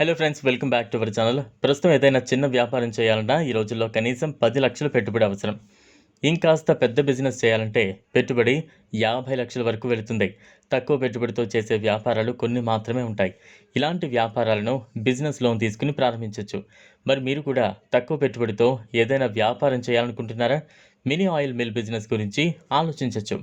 Hello friends welcome back to our channel ప్రస్తుతం ఏదైనా చిన్న వ్యాపారం చేయాలన్నా ఈ రోజుల్లో కనీసం పది లక్షలు పెట్టుబడి అవసరం. ఇంకాస్త పెద్ద బిజినెస్ చేయాలంటే పెట్టుబడి యాభై లక్షల వరకు వెళుతుంది. తక్కువ పెట్టుబడితో చేసే వ్యాపారాలు కొన్ని మాత్రమే ఉంటాయి. ఇలాంటి వ్యాపారాలను బిజినెస్ లోన్ తీసుకుని ప్రారంభించవచ్చు మరి మీరు కూడా తక్కువ పెట్టుబడితో ఏదైనా వ్యాపారం చేయాలనుకుంటున్నారా? మినీ ఆయిల్ మిల్ బిజినెస్ గురించి ఆలోచించవచ్చు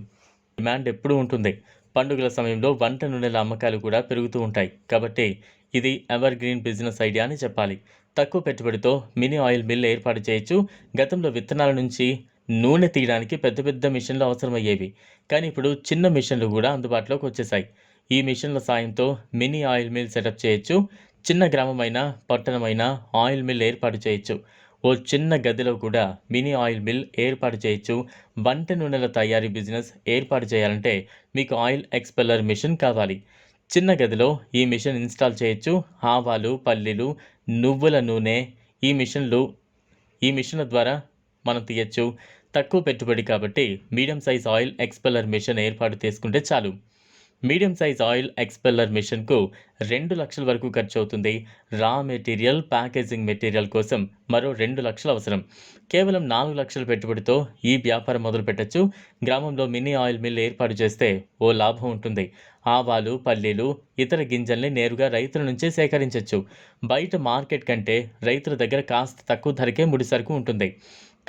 డిమాండ్ ఎప్పుడూ ఉంటుంది. పండుగల సమయంలో వంట నూనెల అమ్మకాలు కూడా పెరుగుతూ ఉంటాయి. కాబట్టి ఇది ఎవర్ గ్రీన్ బిజినెస్ ఐడియా అని చెప్పాలి. తక్కువ పెట్టుబడితో మినీ ఆయిల్ మిల్ ఏర్పాటు చేయొచ్చు. గతంలో విత్తనాల నుంచి నూనె తీయడానికి పెద్ద పెద్ద మిషన్లు అవసరమయ్యేవి. కానీ ఇప్పుడు చిన్న మిషన్లు కూడా అందుబాటులోకి వచ్చేసాయి. ఈ మిషన్ల సాయంతో మినీ ఆయిల్ మిల్ సెటప్ చేయొచ్చు. చిన్న గ్రామమైన పట్టణమైన ఆయిల్ మిల్ ఏర్పాటు చేయొచ్చు. ఓ చిన్న గదిలో కూడా మినీ ఆయిల్ మిల్ ఏర్పాటు చేయొచ్చు వంట నూనెల తయారీ బిజినెస్ ఏర్పాటు చేయాలంటే మీకు ఆయిల్ ఎక్స్పెల్లర్ మిషన్ కావాలి. చిన్న గదిలో ఈ మిషన్ ఇన్స్టాల్ చేయొచ్చు ఆవాలు పల్లీలు నువ్వుల నూనె ఈ మిషన్లు ఈ మిషన్ల ద్వారా మనం తీయచ్చు. తక్కువ పెట్టుబడి కాబట్టి medium size oil expeller machine ఏర్పాటు చేసుకుంటే చాలు. మీడియం సైజ్ ఆయిల్ ఎక్స్పెల్లర్ మిషన్కు రెండు లక్షల వరకు ఖర్చు అవుతుంది రా మెటీరియల్ ప్యాకేజింగ్ మెటీరియల్ కోసం మరో రెండు లక్షలు అవసరం. కేవలం నాలుగు లక్షల పెట్టుబడితో ఈ వ్యాపారం మొదలు పెట్టచ్చు. గ్రామంలో మినీ ఆయిల్ మిల్ ఏర్పాటు చేస్తే ఓ లాభం ఉంటుంది. ఆవాలు పల్లీలు ఇతర గింజల్ని నేరుగా రైతుల నుంచే సేకరించవచ్చు బయట మార్కెట్ కంటే రైతుల దగ్గర కాస్త తక్కువ ధరకే ముడి సరుకు ఉంటుంది.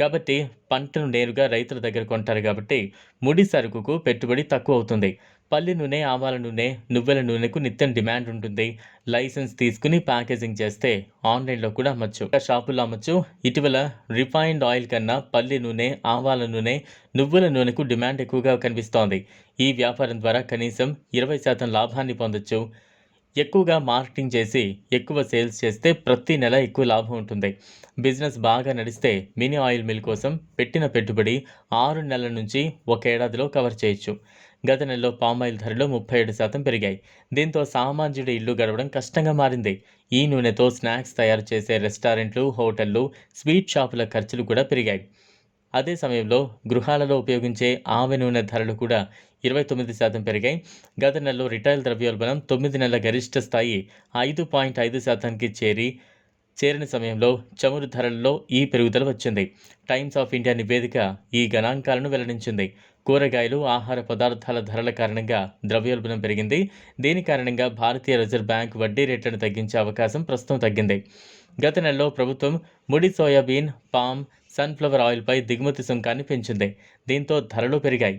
కాబట్టి పంటను నేరుగా రైతుల దగ్గర కొంటారు కాబట్టి ముడి సరుకుకు పెట్టుబడి తక్కువ అవుతుంది. పల్లి నూనె ఆవాల నూనె నువ్వుల నూనెకు నిత్యం డిమాండ్ ఉంటుంది. లైసెన్స్ తీసుకుని ప్యాకేజింగ్ చేస్తే ఆన్లైన్లో కూడా అమ్మచ్చు. షాపుల్లో అమ్మచ్చు. ఇటీవల రిఫైన్డ్ ఆయిల్ కన్నా పల్లి నూనె ఆవాల నూనె నువ్వుల నూనెకు డిమాండ్ ఎక్కువగా కనిపిస్తోంది. ఈ వ్యాపారం ద్వారా కనీసం ఇరవై శాతం లాభాన్ని పొందొచ్చు. ఎక్కువగా మార్కెటింగ్ చేసి ఎక్కువ సేల్స్ చేస్తే ప్రతి నెల ఎక్కువ లాభం ఉంటుంది. బిజినెస్ బాగా నడిస్తే మినీ ఆయిల్ మిల్ కోసం పెట్టిన పెట్టుబడి ఆరు నెలల నుంచి ఒక ఏడాదిలో కవర్ చేయొచ్చు. గత నెలలో పామాయిల్ ధరలు ముప్పై ఏడు శాతం పెరిగాయి. దీంతో సామాన్యుడి ఇల్లు గడవడం కష్టంగా మారింది. ఈ నూనెతో స్నాక్స్ తయారు చేసే రెస్టారెంట్లు హోటళ్ళు స్వీట్ షాపుల ఖర్చులు కూడా పెరిగాయి. అదే సమయంలో గృహాలలో ఉపయోగించే ఆమె నూనె ధరలు కూడా ఇరవై తొమ్మిది శాతం పెరిగాయి. గత నెలలో రిటైల్ ద్రవ్యోల్బణం తొమ్మిది నెలల గరిష్ట స్థాయి ఐదు పాయింట్ ఐదు శాతానికి చేరి చేరిన సమయంలో చమురు ధరల్లో ఈ పెరుగుదల వచ్చింది. టైమ్స్ ఆఫ్ ఇండియా నివేదిక ఈ గణాంకాలను వెల్లడించింది. కూరగాయలు ఆహార పదార్థాల ధరల కారణంగా ద్రవ్యోల్బణం పెరిగింది. దీని కారణంగా భారతీయ రిజర్వ్ బ్యాంక్ వడ్డీ రేట్లను తగ్గించే అవకాశం ప్రస్తుతం తగ్గింది. గత నెలలో ప్రభుత్వం ముడి సోయాబీన్ పామ్ సన్ఫ్లవర్ ఆయిల్పై దిగుమతి సుంకాన్ని పెంచింది. దీంతో ధరలు పెరిగాయి.